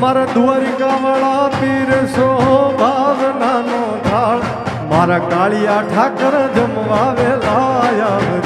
મારા દ્વારિકા વાળા પીર સો ભાવનાનો થાળ મારા કાળિયા ઠાકર જમવા વેલાયા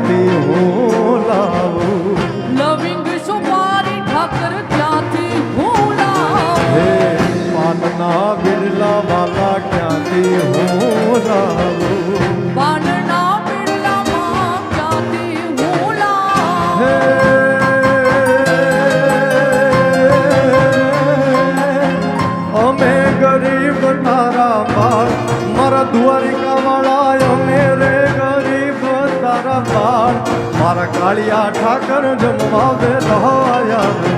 માટે હું લાવું. લવિંગ સુપારી ઠાકર ક્યાંથી હું લાવું. હે પાનના બિરલા વાલા ક્યાંથી હું લાવું. કાળિયા ઠાકર જમવા બેઠા આયા.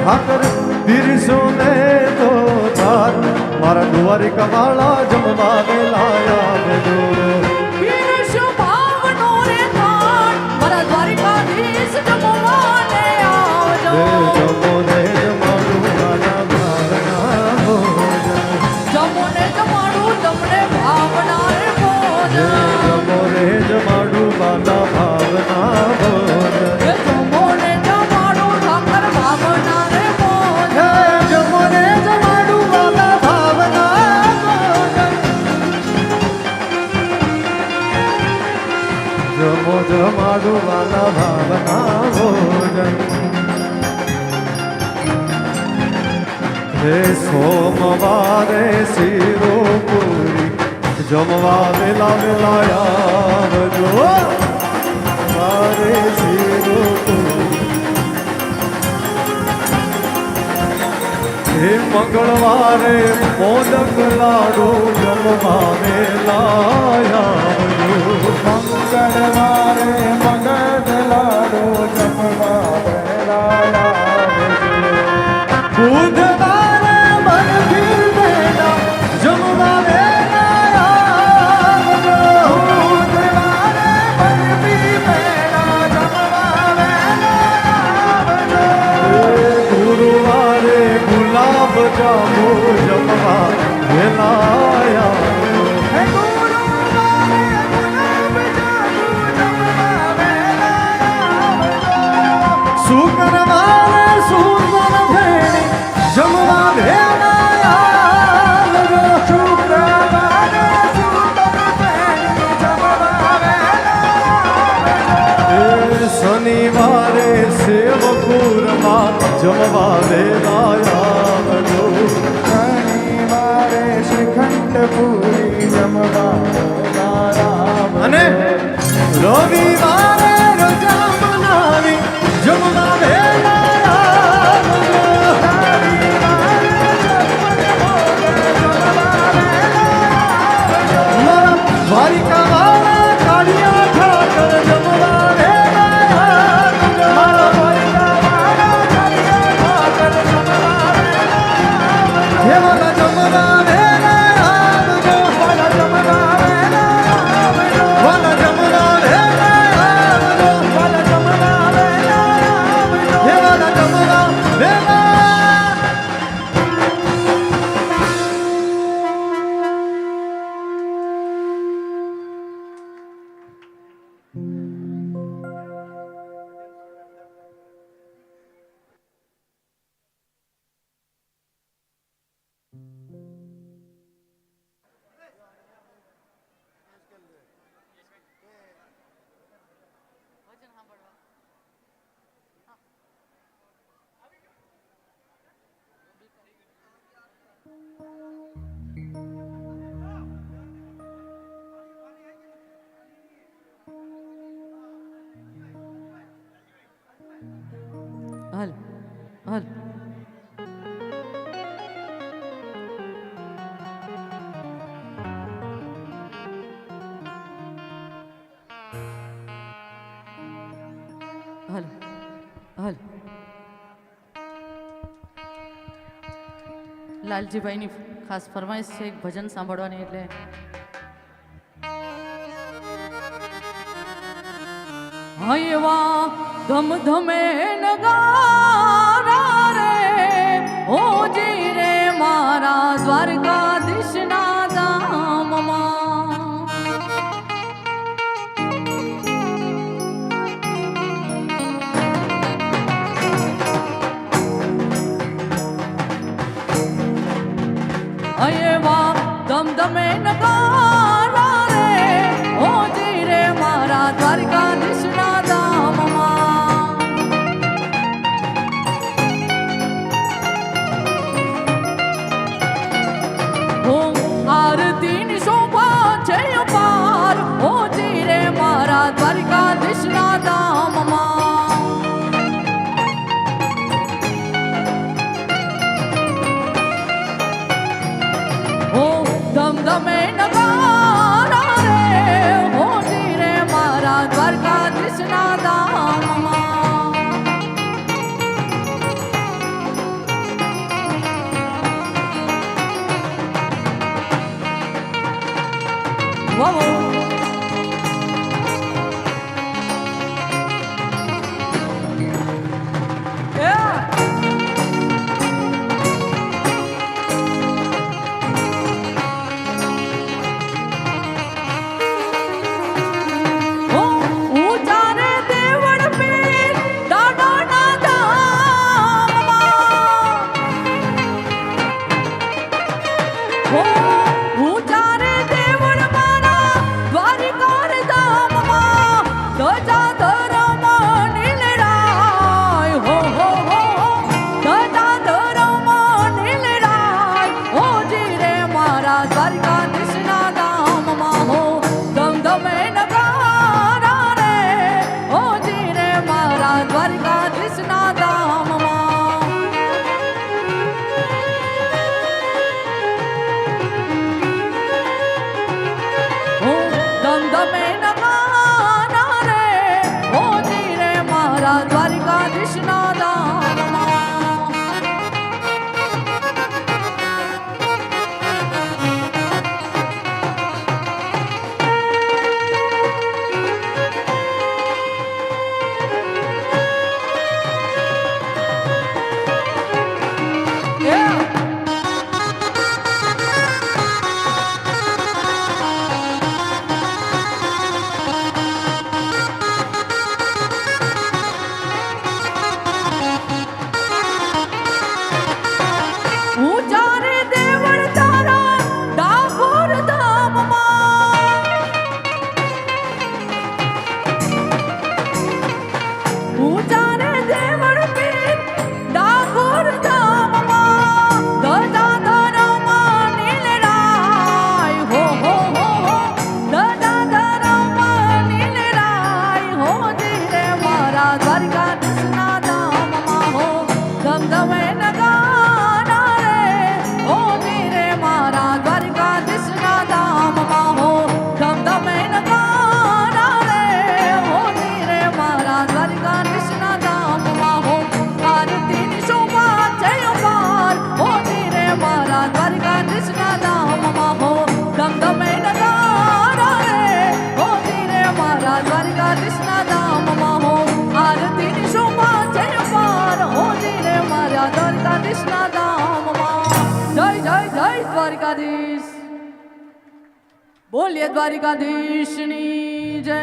ઠાકર દિરસો ને તો તાર મારા દુવારી કમાળા જમવા લાયા બધું ಮೋಜ ಮಾಡುವಲ ಭಾವನಾ ಭೋಜನ ಹೇ ಸೋಮವಾರೆ ಸಿರೋ ಪೂರಿ ಜಮವಾ ಮಿಲ ಮಿಲಾಯಾವಜೋ ವಾರೆ ಸಿರೋ ಪೂರಿ હે મંગળવારે મોદક લાડુ જમવા મેલા ચડવા રે મગજ લાડો જપવા બહેરા બુધ શનિવારે શિવપુરમાં જમવા વેલાયા શનિવારે શ્રીખંડ પૂરી જમવા અને રવિવારે هلا هلا هلا هلا લાલજીભાઈની ખાસ ફરમાઈશ છે ભજન સાંભળવાની એટલે. હૈવા ધમ ધમે નગારા રે ઓ જી રે મારા દ્વારકા. अये वाह दम दमे नकारा रे ओ जी रे मारा द्वारका निष्णा दाम आरती शोभा जय पार ओ जी रे मारा द्वारका निष्णा दाम Ramena Sarika દ્વારિકાધીશ બોલીએ દ્વારિકાધીશની જય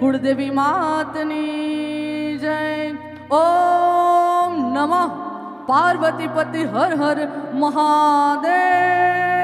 કુળદેવી માતની જય ઓમ નમઃ પાર્વતીપતિ હર હર મહાદેવ